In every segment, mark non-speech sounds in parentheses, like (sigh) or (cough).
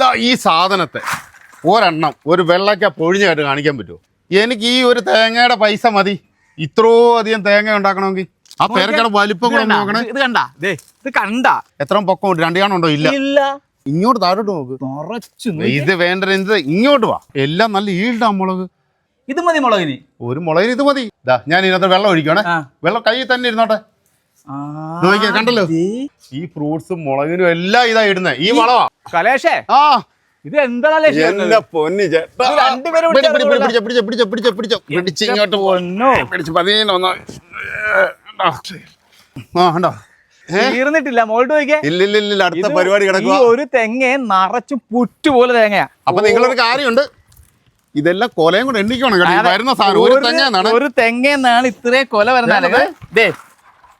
ദാ ഈ സാധനത്തെ ഒരെണ്ണം ഒരു വെള്ളക്ക പൊഴിഞ്ഞായിട്ട് കാണിക്കാൻ പറ്റുമോ? എനിക്ക് ഈ ഒരു തേങ്ങയുടെ പൈസ മതി. ഇത്രോ അധികം തേങ്ങ ഉണ്ടാക്കണമെങ്കിൽ. ആ പേരക്കയുടെ വലിപ്പം ഇത് കൂടെ നോക്കണേ. ഇത് കണ്ട? ഇത് കണ്ട? എത്ര പൊക്കം ഉണ്ട് രണ്ട് കാണുണ്ടോ ഇല്ല. ഇല്ല. ഇങ്ങോട്ട് താഴോട്ട് നോക്ക്. നിറച്ചു ഇത് വേണ്ട എന്ത്? ഇങ്ങോട്ട് വാ. എല്ലാം നല്ല ഈൽഡാ മുളക്. ഇത് മതി മുളകിന്. ഒരു മുളകിന് ഇത് മതി. ഞാൻ ഇതിനകത്ത് വെള്ളം ഒഴിക്കണേ വെള്ളം കയ്യിൽ തന്നെ ഇരുന്നോട്ടെ. നോക്കിയേ, കണ്ടല്ലോ? ഈ ഫ്രൂട്ട്സും മുളകിനും എല്ലാം ഇതാ ഇടുന്നത് ഈ വളവാ. കലേഷേ ആ. ഇത് എന്താ പൊന്നി പിടിച്ചാ ഇങ്ങോട്ട് പിടിച്ച് ഒന്ന്. ആ? തീർന്നിട്ടില്ല മോൾട്ട് നോക്കിയേ. ഇല്ല ഇല്ല ഇല്ല അടുത്ത പരിപാടി കിടക്കുക ഒരു തെങ്ങ നിറച്ചും പുറ്റു പോലെ തേങ്ങയാ. അപ്പൊ നിങ്ങളൊരു കാര്യമുണ്ട്. ഇതെല്ലാം കൊലയും കൂടെ എണ്ണിക്കണം വരുന്ന സാധനം ഒരു തെങ്ങ ഒരു ഇത്രയും കൊല വരുന്നത്.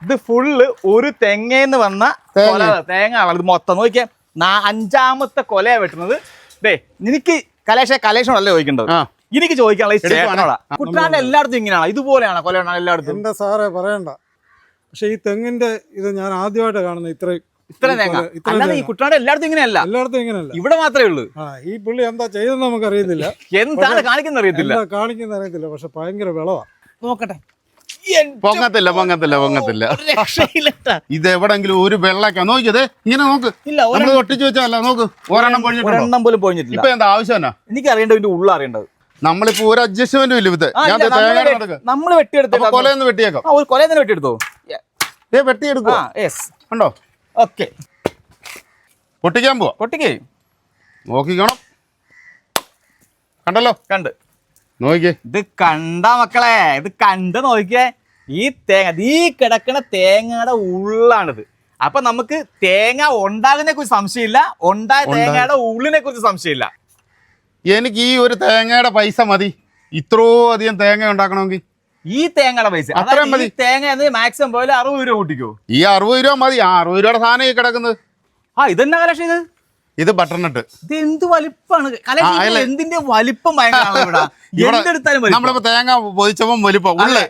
ഇത് ഫുള്ള് ഒരു തെങ്ങേന്ന് വന്ന തേങ്ങ. കൊല തേങ്ങ ഇത് മൊത്തം നോക്കിയാ. നാ- അഞ്ചാമത്തെ കൊലയാ വെട്ടുന്നത്. ദേ നിനക്ക് കലേഷ അല്ലേ ചോദിക്കേണ്ടത്? ആ. എനിക്ക് ചോദിക്കാനുള്ള. ചേട്ടനോടാ. കുട്ടനാട് എല്ലായിടത്തും ഇങ്ങനെയാണ്. ഇതുപോലെയാണ് കൊല എല്ലായിടത്തും. എന്റെ സാറേ പറയണ്ട. പക്ഷെ ഈ തെങ്ങിന്റെ ഇത് ഞാൻ ആദ്യമായിട്ട് കാണുന്നത് ഇത്രയും. ഇത്ര തേങ്ങ. അല്ലാതെ ഈ. കുട്ടനാട് എല്ലായിടത്തും ഇങ്ങനെയല്ല. എല്ലായിടത്തും ഇങ്ങനെയല്ല. ഇവിടെ മാത്രമേ ഉള്ളൂ. ആ ഈ പുള്ളി എന്താ ചെയ്തെന്ന് നമുക്ക് അറിയത്തില്ല (laughs) എന്താണ് കാണിക്കുന്ന അറിയത്തില്ല. എന്താ കാണിക്കുന്ന അറിയത്തില്ല. പക്ഷെ ഭയങ്കര വിളവാ. നോക്കട്ടെ. പൊങ്ങത്തില്ല പൊങ്ങത്തില്ല പൊങ്ങത്തില്ല. ഇത് എവിടെങ്കിലും ഒരു വെള്ളക്ക? നോക്കിയത് ഇങ്ങനെ നോക്ക്. ഇല്ല നമ്മൾ ഒട്ടിച്ചു വെച്ചല്ല നോക്ക്. ഒരെണ്ണം ഒരെണ്ണം പോലും പൊഴിഞ്ഞിട്ടില്ല ഇപ്പൊ എന്താ ആവശ്യം എന്നാ എനിക്ക് അറിയേണ്ട ഇതിന്റെ ഉള്ള അറിയേണ്ടത്. നമ്മളിപ്പോ ഒരു അഡ്ജസ്റ്റ്മെന്റും ഇല്ല ഇത് നമ്മൾ വെട്ടിയെടുത്ത കൊലയൊന്ന് വെട്ടിയേക്കാം. ഒരു കൊല തന്നെ വെട്ടിയെടുത്തോ? ഏ വെട്ടിയെടുക്കുക കണ്ടോ ഓക്കെ പൊട്ടിക്കാൻ പോവാ. പൊട്ടിക്കേ. നോക്കിക്കണം. കണ്ടല്ലോ? കണ്ട്. നോക്കിക്കേ. ഇത് കണ്ട മക്കളെ ഇത് കണ്ട് നോക്കിയേ ഈ തേങ്ങ ഈ കിടക്കണ തേങ്ങയുടെ ഉള്ളാണിത്. അപ്പൊ നമുക്ക് തേങ്ങ ഉണ്ടാകുന്നതിനെ കുറിച്ച് സംശയമില്ല. ഉണ്ടായ തേങ്ങയുടെ ഉള്ളിനെ കുറിച്ച് സംശയമില്ല. എനിക്ക് ഈ ഒരു തേങ്ങയുടെ പൈസ മതി. ഇത്രോ അധികം തേങ്ങ ഉണ്ടാക്കണമെങ്കിൽ. ഈ തേങ്ങയുടെ പൈസ. അത്രയും മതി. ഈ തേങ്ങ മാക്സിമം പോയാലും അറുപത് രൂപ കൂട്ടിക്കോ. ഈ അറുപത് രൂപ മതി. ആ അറുപത് രൂപയുടെ സാധനം ഈ കിടക്കുന്നത്. ആ ഇതെന്നാ കലക്ഷൻ ഇത്? ഇത് ബട്ടർനട്ട് ഇത് എന്ത് വലിപ്പാണ്? എന്തിന്റെ വലിപ്പം ഭയങ്കര. (laughs) നമ്മളിപ്പോ തേങ്ങ പൊതിച്ചപ്പം വലിപ്പം. ഉള്ളേ.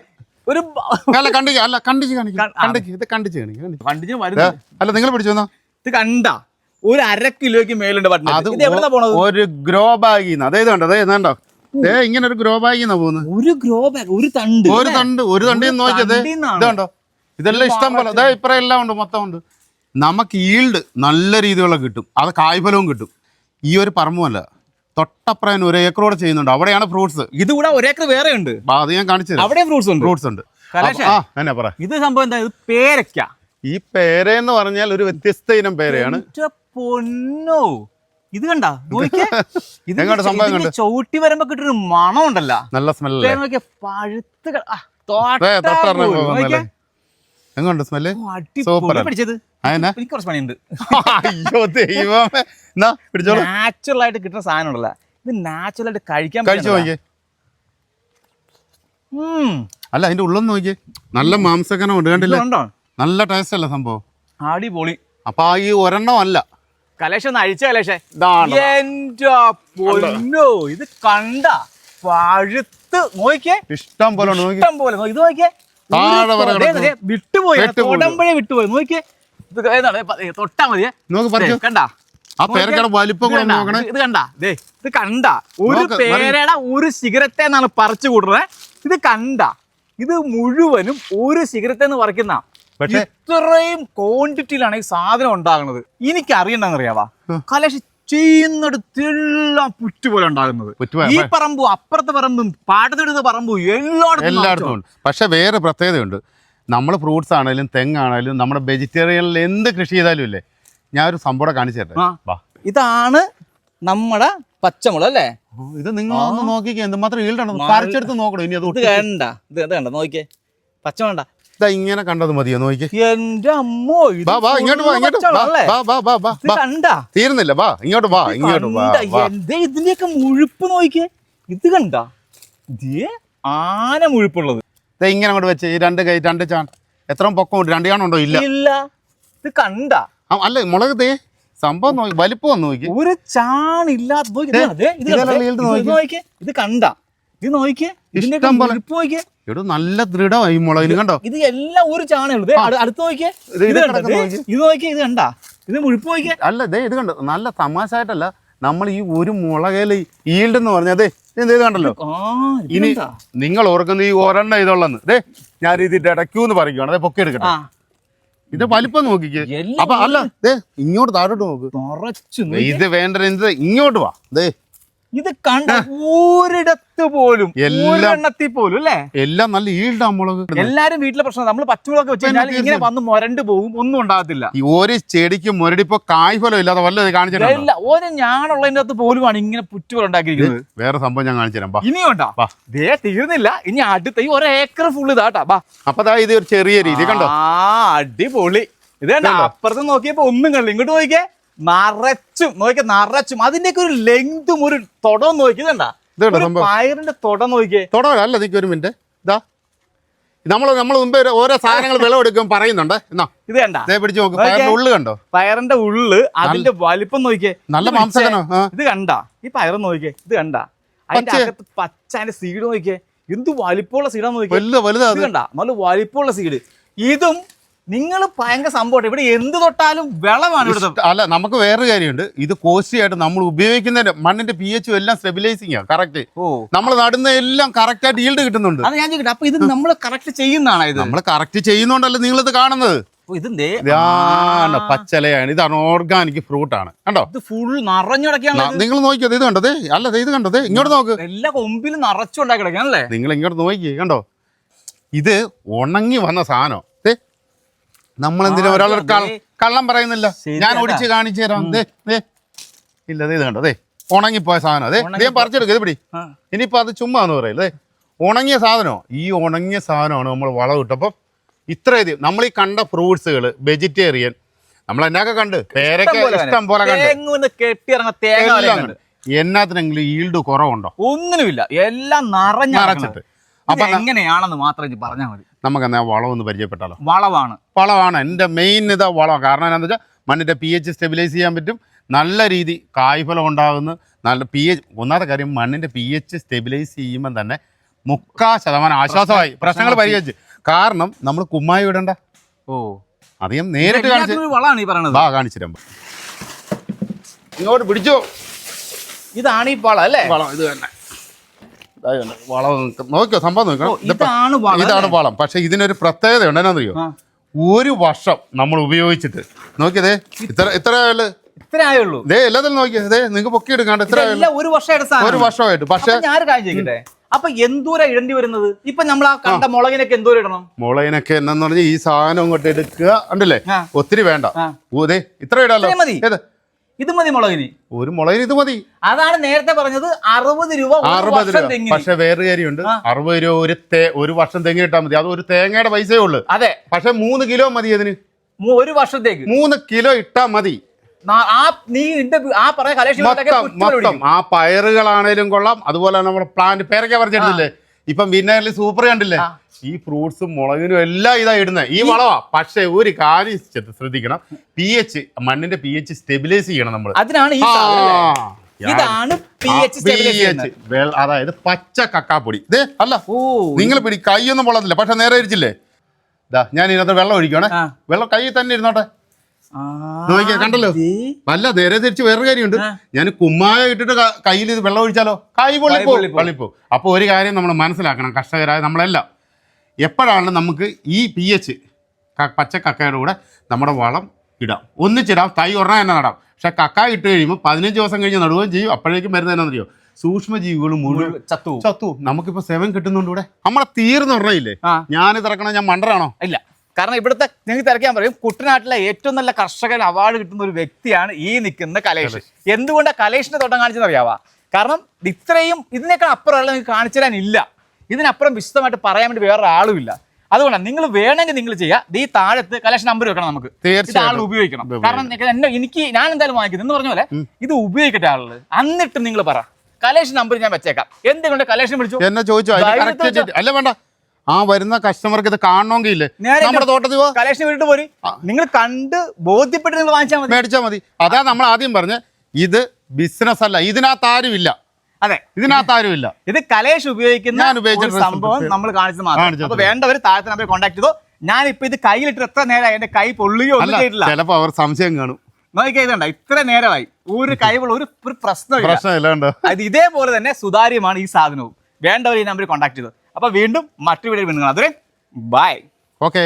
ഒരു (laughs) അല്ല കണ്ടിച്ച് അല്ല കണ്ടിച്ച് കാണിക്കും. കണ്ടിച്ച് ഇത് കണ്ടിച്ച് കാണിക്കും കണ്ടിച്ച്. അല്ല നിങ്ങൾ പിടിച്ചു വന്നോ? ഇത് കണ്ട? ഒരു അര കിലോയ്ക്ക് മേലുണ്ട് അത് ബട്ടൺ ഇത് എവിടെ പോണത്? ഒരു ഗ്രോ ബാഗിൽ നിന്ന് അതേ കണ്ടോ അതേ കണ്ടോ? ദേ ഇങ്ങനെ ഒരു ഗ്രോ ബാഗിൽ നിന്നാ പോകുന്നത്. ഒരു ഗ്രോ ബാഗ് ഒരു തണ്ട് ഒരു തണ്ട് ഒരു തണ്ടി നോക്കിയത് ഇതുണ്ടോ? കണ്ടോ ഇതെല്ലാം ഇഷ്ടം പോലെ അതെ ഇപ്പറ എല്ലാം ഉണ്ട് മൊത്തം ഉണ്ട്. നമുക്ക് ഈൽഡ് നല്ല രീതിയിലുള്ള കിട്ടും. അത് കായ്ഫലവും കിട്ടും. ഈ ഒരു പറമ്പുമല്ല. തൊട്ടപ്പുറം ഒരു ഏക്കറോടെ ചെയ്യുന്നുണ്ട്. അവിടെയാണ് ഫ്രൂട്ട്സ് ഇത് കൂടെ ഒരേക്കർ വേറെ ഉണ്ട്. അത് ഞാൻ കാണിച്ചു അവിടെ ഫ്രൂട്ട്സ് ഉണ്ട്. ഫ്രൂട്ട്സ് ഉണ്ട്. ആ എന്നാ പറ. ഇത് സംഭവം എന്താ? ഇത് പേരക്ക ഈ പേരെന്ന് പറഞ്ഞാൽ ഒരു വ്യത്യസ്ത ഇനം പേരയാണ്. പൊന്നോ. ഇത് കണ്ട? (laughs) ചവിട്ടി വരുമ്പോ കിട്ടൊരു മണം ഉണ്ടല്ലോ. നല്ല സ്മെല്ലേ പഴുത്തുകൾ. പഴുത്ത്. എങ്ങോട്ട് സ്മെല്ല്. സൂപ്പർ പിടിച്ചത്? എനിക്ക് കുറച്ച് പണിയുണ്ട്. അയ്യോ ദൈവം എന്നാ പിടിച്ചോളൂ. നാച്ചുറൽ ആയിട്ട് കിട്ടുന്ന സാധനം ഉണ്ടല്ല ഇത് നാച്ചുറൽ ആയിട്ട് കഴിക്കാൻ കഴിച്ചു. നോക്കിയേ. അല്ല അതിന്റെ ഉള്ളൊന്ന് നോക്കിയേ. നല്ല മാംസക്കനം ഉണ്ട് കണ്ടില്ല? കണ്ടില്ലേ കണ്ടോ നല്ല ടേസ്റ്റ് അല്ല സംഭവം. അടിപൊളി. അപ്പൊ ഈ ഒരെണ്ണം അല്ല. കലേഷ ഒന്ന് അഴിച്ച കലേഷേ എന്റെ പൊന്നോ ഇത് കണ്ട പഴുത്ത്. നോക്കിയേ. ഇഷ്ടം പോലെ ഇഷ്ടം പോലെ. ഇത് നോക്കിയേ. വിട്ടുപോയി. വിട്ടുപോയി. നോക്കിയേ. ഇത് ഏതാണ്? ഏ, തൊട്ടാ മതിയെ. നോക്ക് പറിച്ചു കണ്ട. ആ പേരക്കയുടെ വലിപ്പം കൂടെ നോക്കണേ. ഇത് കണ്ടാ. ദേ ഇത് കണ്ട. ഒരു നോക്ക്, വരൂ. പേരയുടെ ഒരു സിഗരറ്റ് എന്നാണ് പറിച്ചു കൂട്ടുന്നത് ഇത് കണ്ട. ഇത് മുഴുവനും ഒരു സിഗരറ്റ് എന്ന് പറിക്കുന്ന പക്ഷേ- ഇത്രയും ക്വാണ്ടിറ്റിയിലാണ് ഈ സാധനം ഉണ്ടാകുന്നത്. എനിക്ക് അറിയണ്ടെന്നറിയാവാ കലേഷ് ചെയ്യുന്നിടത്തെല്ലാം പുറ്റു പോലെ ഉണ്ടാകുന്നത്. പുറ്റ് പോലെ. ഈ പറമ്പും അപ്പുറത്തെ പറമ്പും പാടത്തെടുത്ത പറമ്പും എല്ലായിടത്തും എല്ലായിടത്തും ഉണ്ട്. പക്ഷെ വേറെ പ്രത്യേകതയുണ്ട്. നമ്മൾ ഫ്രൂട്ട്സ് ആണെങ്കിലും തെങ്ങാണെങ്കിലും നമ്മുടെ വെജിറ്റേറിയനിൽ എന്ത് കൃഷി ചെയ്താലും ഇല്ലേ? ഞാൻ ഒരു സംഭവം കാണിച്ചു തരാം. ഇതാണ് നമ്മുടെ പച്ചമുളക് അല്ലേ? ഇത് നിങ്ങൾ ഒന്ന് നോക്കിക്കേ എന്തുമാത്രം ഈൽഡാണ് പറിച്ചെടുത്ത് നോക്കണം? ഇനി അത് വേണ്ട. കണ്ട ഇത് കണ്ട നോക്കിയേ പച്ചമുളകണ്ട ഇതാ ഇങ്ങനെ കണ്ടത് മതിയോ? നോക്കിക്കേ. എന്റെ അമ്മോ ഇങ്ങോട്ട് വാ ഇങ്ങോട്ട് കണ്ട? തീരുന്നില്ല. വാ ഇങ്ങോട്ട് വാ ഇങ്ങോട്ട് വാ ഇതിന്റെയൊക്കെ മുഴുപ്പ് നോക്കിയേ? ഇത് കണ്ട? ഇതേ ആന മുഴുപ്പുള്ളത്. ദേ ഇങ്ങനെ അങ്ങോട്ട് വെച്ച് ഈ രണ്ട് കൈ രണ്ട് ചാൺ. എത്ര പൊക്കം രണ്ട് ചാണുണ്ടോ ഇല്ല. ഇല്ല. ഇത് കണ്ട. അല്ല മുളക് തേ സംഭവം നോക്കി വലിപ്പം ഒന്ന് നോക്കി. ഒരു ചാണില്ലാത്ത ഇത് കണ്ടോ? ഇത് ഇത് നോക്കിയേ. ഇത് ഇത് ഇഷ്ടം പോലെ. എടോ നല്ല ദൃഢമായി ഈ മുളകിന് കണ്ടോ? ഇത് എല്ലാം ഒരു ചാണേ അടുത്ത് ഇത് ഇത് ഇത് നോക്കിയേ. ഇത് നോക്കിയേ ഇത് കണ്ട. ഇത് മുഴുപ്പ് നോക്കിയേ അല്ല ഇതേ ഇത് കണ്ടോ? നല്ല തമാശ ആയിട്ടല്ല നമ്മൾ ഈ ഒരു മുളകയിൽ ഈൽഡ് എന്ന് പറഞ്ഞത് അതെ കണ്ടല്ലോ ഇനി നിങ്ങൾ ഓർക്കുന്ന ഈ ഒരെണ്ണ ഇതുള്ളന്ന്. ദേ ഞാൻ ഇത് ഇടയ്ക്കൂന്ന് പറയുകയാണ് അതെ പൊക്കെ എടുക്കട്ടെ. ഇത് വലിപ്പം നോക്കിക്ക്. അപ്പൊ അല്ല ദേ ഇങ്ങോട്ട് താഴോട്ട് നോക്ക്. ഇത് വേണ്ട ഇങ്ങോട്ട് വാ. ദേ ഇത് കണ്ട ഒരിടത്ത് പോലും എല്ലാത്തിൽ ഒരെണ്ണത്തിൽ പോലും അല്ലേ? എല്ലാം നല്ല ഈൽഡാണ് മുളക് എല്ലാരും വീട്ടിലെ പ്രശ്നം നമ്മൾ പച്ചമുളക് വെച്ച് കഴിഞ്ഞാൽ ഇങ്ങനെ വന്ന് മുരണ്ട് പോകും ഒന്നും ഉണ്ടാകത്തില്ല. ഈ ഒരു ചെടിക്ക് മുരടിപ്പോ കായ്ഫലം ഇല്ലാതെ വല്ലത് കാണിച്ചിട്ടില്ല ഒരു ഞാനുള്ളതിന്റെ അകത്ത് പോലുമാണ് ഇങ്ങനെ പുറ്റുകൾ ഉണ്ടാക്കിയിരിക്കുന്നത്. വേറെ സംഭവം ഞാൻ കാണിച്ചു തരാം ഇനിയും ഇതേ. ദേ തീർന്നില്ല. ഇനി അടുത്ത ഈ ഒരു ഏക്കർ ഫുള്ള് ഇതാട്ടാ ബാ. അപ്പൊ ഇത് ഒരു ചെറിയ രീതി കണ്ടോ? ആ അടിപൊളി. ഇത് കണ്ട? അപ്പുറത്ത് നോക്കിയപ്പോ ഒന്നും കണ്ടില്ല. ഇങ്ങോട്ട് നോക്കിയേ. നിറച്ചും നോക്കി നിറച്ചും. അതിന്റെയൊക്കെ ഒരു ലെങ്തും ഒരു തുടം നോക്കിയതുണ്ടാ പയറിന്റെ തുടം നോക്കിയേ. തുടല്ല അല്ല ഇതിക്ക് ഒരു മിനിറ്റ്. ഇതാ. നമ്മൾ നമ്മൾ മുമ്പേ ഓരോ സാധനങ്ങൾ വിളവെടുക്കും പറയുന്നുണ്ട്. എന്നാ. ഇത് കണ്ട? പിടിച്ച് നോക്ക്. പയറിന്റെ ഉള്ളു കണ്ടോ? പയറിന്റെ ഉള്ളു അതിന്റെ വലിപ്പം നോക്കിയേ. നല്ല മാംസം മാംസകനോ ഇത് കണ്ട? ഈ പയറും നോക്കിയേ. ഇത് കണ്ട? അതിന്റെ അകത്ത് പച്ച അതിന്റെ സീഡ് നോക്കിയേ. എന്ത് വലിപ്പമുള്ള സീഡാ നോക്കിയേ. വലുത് കണ്ട? നല്ല വലിപ്പമുള്ള സീഡ് ഇതും നിങ്ങൾ ഭയങ്കര സംഭവം ഇവിടെ എന്ത് തൊട്ടാലും വെള്ളമാണ് ഇവിടുത്തെ അല്ല നമുക്ക് വേറൊരു കാര്യമുണ്ട്. ഇത് കോസ്റ്റ്ലി ആയിട്ട് നമ്മൾ ഉപയോഗിക്കുന്നതിന്റെ മണ്ണിന്റെ പി എച്ച് എല്ലാം സ്റ്റെബിലൈസിംഗ് ആണ് കറക്റ്റ് നമ്മൾ നടുന്ന എല്ലാം കറക്റ്റ് ആയിട്ട് ഈൽഡ് കിട്ടുന്നുണ്ട്. അത് ഞാൻ ചോദിക്കട്ടെ അപ്പൊ ഇത് നമ്മൾ കറക്റ്റ് ചെയ്യുന്നതാണ് ഇത്? നമ്മൾ കറക്റ്റ് ചെയ്യുന്നോണ്ടല്ലേ നിങ്ങൾ ഇത് കാണുന്നത് ഇതിന്റെ പച്ചലയാണ്. ഇതാണ് ഓർഗാനിക് ഫ്രൂട്ട് ആണ്. കണ്ടോ? ഇത് ഫുൾ നിറഞ്ഞുടക്കാണ് നിങ്ങൾ നോക്കിയത് ഇത് കണ്ടത് അല്ല ഇത് കണ്ടത് ഇങ്ങോട്ട് നോക്ക്. എല്ലാ കൊമ്പിലും നിറച്ചുണ്ടാക്കി കിടക്കാണല്ലേ നിങ്ങൾ ഇങ്ങോട്ട് നോക്കി കണ്ടോ? ഇത് ഉണങ്ങി വന്ന സാധനം. നമ്മളെന്തിനാ അതെ. കള്ളം പറയുന്നില്ല. ഞാൻ ഓടിച്ച് കാണിച്ചു തരാം. ഇല്ല ഇത് കണ്ടോ? ദേ ഉണങ്ങിപ്പോയ സാധനം. അതെ ഞാൻ പറിച്ചെടുക്കും. ഇത് പിടി. അത് ചുമ്മാ എന്ന് പറയില്ലേ ഉണങ്ങിയ സാധനമോ? ഈ ഉണങ്ങിയ സാധനമാണ് നമ്മൾ വളം ഇട്ടപ്പം ഇത്രയധികം നമ്മൾ ഈ കണ്ട ഫ്രൂട്ട്സുകൾ വെജിറ്റേറിയൻ നമ്മൾ എന്നൊക്കെ കണ്ട്? പേരൊക്കെ ഇഷ്ടം പോലെ കണ്ട്. എന്നാത്തിനെങ്കിലും ഈൽഡ് കുറവുണ്ടോ? ഒന്നിനുമില്ല. എല്ലാം നിറഞ്ഞ നിറച്ചിട്ട്. അപ്പൊ എങ്ങനെയാണെന്ന് മാത്രം പറഞ്ഞാൽ മതി. നമുക്ക് എന്നാൽ വളം ഒന്ന് പരിചയപ്പെട്ടാലോ? വളവാണ്. വളമാണ് എന്റെ മെയിൻ ഇതാ വളം. കാരണം എന്താണെന്ന് വെച്ചാൽ മണ്ണിന്റെ പി എച്ച് സ്റ്റെബിലൈസ് ചെയ്യാൻ പറ്റും. നല്ല രീതി കായ്ഫലം ഉണ്ടാകുന്നു. നല്ല പി എച്ച് ഒന്നാമത്തെ കാര്യം മണ്ണിന്റെ പി എച്ച് സ്റ്റെബിലൈസ് ചെയ്യുമ്പം തന്നെ മുക്കാ ശതമാനം ആശ്വാസമായി. പ്രശ്നങ്ങൾ പരിഹരിച്ച്. കാരണം നമ്മൾ കുമ്മായി വിടണ്ട ഓ. അധികം നേരിട്ട് കാണിച്ച് വളമാണ് വാ കാണിച്ചു തരാം. ഇങ്ങോട്ട് പിടിച്ചോ. ഇതാണ് ഈ വളം അല്ലേ? വളം ഇത് തന്നെ. വളം നോക്കിയോ സംഭവം നോക്കണം ഇതാണ് വളം പക്ഷെ ഇതിനൊരു പ്രത്യേകത ഉണ്ട്. എന്നാന്നറിയോ ഒരു വർഷം നമ്മൾ ഉപയോഗിച്ചിട്ട്. നോക്കിയതേ ഇത്ര ഇത്ര ദേ എല്ലാത്തിലും ദേ നിങ്ങൾക്ക് പൊക്കി എടുക്കാണ്ട് ഇത്ര ഒരു വർഷം ഒരു വർഷമായിട്ട്. പക്ഷെ ഞാൻ കാര്യം ചെയ്യട്ടെ അപ്പൊ എന്തൂരാ ഇടേണ്ടി വരുന്നത്? ഇപ്പൊ നമ്മൾ ആ. കണ്ട മുളകിനൊക്കെ എന്തോരം ഇടണം? മുളകിനൊക്കെ എന്നു പറഞ്ഞാൽ ഈ സാധനം അങ്ങോട്ട് എടുക്കുക. ഉണ്ടല്ലേ ഒത്തിരി വേണ്ട. ഇത്ര ഇടാലോ. മതി. ഇത് മതി മുളകിന്. ഒരു മുളകിന് ഇത് മതി. അതാണ് നേരത്തെ പറഞ്ഞത് അറുപത് രൂപ അറുപത് രൂപ. പക്ഷെ വേറെ കാര്യമുണ്ട്. അറുപത് രൂപ ഒരു തേ ഒരു വർഷം തെങ്ങി ഇട്ടാൽ മതി. അത് ഒരു തേങ്ങയുടെ പൈസയേ ഉള്ളൂ. അതെ. പക്ഷെ മൂന്ന് കിലോ മതി അതിന്. ഒരു വർഷത്തേക്ക്. മൂന്ന് കിലോ ഇട്ടാ മതി. ആ നീ ആ പറയാ മൊത്തം ആ പയറുകളാണേലും കൊള്ളാം. അതുപോലെ നമ്മുടെ പ്ലാന്റ് പേരൊക്കെ പറിച്ചെടുത്തില്ലേ? ഇപ്പം വിന്നറിൽ സൂപ്പർ കണ്ടില്ലേ? ഈ ഫ്രൂട്ട്സും മുളകിനും എല്ലാം ഇതാ ഇടുന്നത് ഈ വളവാ. പക്ഷെ ഒരു കാര്യം ശ്രദ്ധിക്കണം. പി എച്ച് മണ്ണിന്റെ പി എച്ച് സ്റ്റെബിലൈസ് ചെയ്യണം നമ്മൾ അതിനാണ് ഇതാണ്. അതായത് പച്ച കക്കാപ്പൊടി. ഇത് അല്ല നിങ്ങൾ പിടി കൈയൊന്നും പൊള്ളത്തില്ല പക്ഷെ നേരെ ഇരിച്ചില്ലേ? ഇതാ ഞാൻ ഇതിനകത്ത് വെള്ളം ഒഴിക്കണേ വെള്ളം കൈ തന്നെ ഇരുന്നോട്ടെ. നോക്കിയേ, കണ്ടല്ലോ? വല്ല അല്ല നേരെ തിരിച്ച് വേറൊരു കാര്യമുണ്ട്. ഞാൻ കുമ്മായ ഇട്ടിട്ട് കയ്യിൽ ഇത് വെള്ളം ഒഴിച്ചാലോ? കൈ പൊള്ളിപ്പോ. പൊള്ളിപ്പോ. അപ്പോൾ ഒരു കാര്യം നമ്മൾ മനസ്സിലാക്കണം. കർഷകരായ നമ്മളെല്ലാം. എപ്പോഴാണ് നമുക്ക് ഈ പി എച്ച് പച്ച കക്കയുടെ കൂടെ നമ്മുടെ വളം ഇടാം? ഒന്നിച്ചിടാം. തൈ ഉറങ്ങാൻ തന്നെ നടാം. പക്ഷെ കക്ക ഇട്ട് കഴിയുമ്പോൾ പതിനഞ്ച് ദിവസം കഴിഞ്ഞ് നടുകയും ചെയ്യും. അപ്പോഴേക്കും വരുന്നത് അറിയോ സൂക്ഷ്മജീവികൾ മുഴുവൻ ചത്തു ചത്തു നമുക്കിപ്പോ സെവൻ കിട്ടുന്നുണ്ട് ഇവിടെ. നമ്മളെ തീർന്ന് പറഞ്ഞില്ലേ ഞാൻ ഇറക്കണ ഞാൻ മണ്ടറാണോ ഇല്ല. കാരണം ഇവിടുത്തെ നിങ്ങൾക്ക് തിരക്കാൻ പറയും കുട്ടനാട്ടിലെ ഏറ്റവും നല്ല കർഷകൻ അവാർഡ് കിട്ടുന്ന ഒരു വ്യക്തിയാണ് ഈ നിൽക്കുന്ന കലേഷ്. എന്തുകൊണ്ടാണ് കലേഷിന്റെ തോട്ടം കാണിച്ചെന്ന് അറിയാവാ? കാരണം ഇത്രയും ഇതിനേക്കാൾ അപ്പുറം നിങ്ങൾക്ക് കാണിച്ചു തരാനില്ല ഇതിനപ്പുറം വിശദമായിട്ട് പറയാൻ വേണ്ടി വേറെ ആളുമില്ല ഇല്ല അതുകൊണ്ടാണ് നിങ്ങൾ വേണമെങ്കിൽ നിങ്ങൾ ചെയ്യുക ഈ താഴത്ത് കലേഷ് നമ്പർ വെക്കണം നമുക്ക്. ആൾ ഉപയോഗിക്കണം. കാരണം എന്നെ എനിക്ക് ഞാൻ എന്തായാലും വാങ്ങിക്കുന്നത് എന്ന് പറഞ്ഞ പോലെ ഇത് ഉപയോഗിക്കട്ടെ ആളുകൾ എന്നിട്ട് നിങ്ങൾ പറ. കലേഷൻ നമ്പർ ഞാൻ വെച്ചേക്കാം. എന്തുകൊണ്ട് കലേഷൻ വിളിച്ചു? എന്നെ ചോദിച്ചോ. അല്ല വേണ്ട. ആ വരുന്ന കസ്റ്റമർക്ക് ഇത് കാണണമെങ്കിൽ നമ്മുടെ തോട്ടത്തിൽ പോ കലേഷൻ വീട്ടിൽ പോരി. നിങ്ങൾ കണ്ട് ബോധ്യപ്പെട്ട് നിങ്ങൾ വാങ്ങിച്ചാൽ മതി. മേടിച്ചാൽ മതി. അതാ നമ്മൾ ആദ്യം പറഞ്ഞ് ഇത് ബിസിനസ് അല്ല ഇതിനകത്ത് ആരുമില്ല. അതെ. ഇതിനകത്ത് ആരുമില്ല. ഇത് കലേഷ് ഉപയോഗിക്കുന്ന ഒരു സംഭവം നമ്മൾ കാണിച്ചത് മാത്രം. വേണ്ടവർ താഴത്തെ നമ്പർ കോൺടാക്ട് ചെയ്തോ. ഞാൻ ഇപ്പൊ ഇത് കയ്യിലിട്ട് എത്ര നേരം എന്റെ കൈ പൊള്ളിയോ ഒന്നും ചെയ്തിട്ടില്ല. ചിലപ്പോ അവർ സംശയം കാണും. നോക്കിയാ ഇതുണ്ട? ഇത്ര നേരമായി. ഒരു കൈവുള്ള ഒരു ഒരു പ്രശ്നമില്ല അത് ഇതേപോലെ തന്നെ സുതാര്യമാണ് ഈ സാധനവും. വേണ്ടവർ ഈ നമ്പറിൽ കോൺടാക്ട് ചെയ്തത് അപ്പൊ വീണ്ടും മറ്റു വീഡിയോ വീണ്ടും അതുവരെ ബൈ ഓക്കേ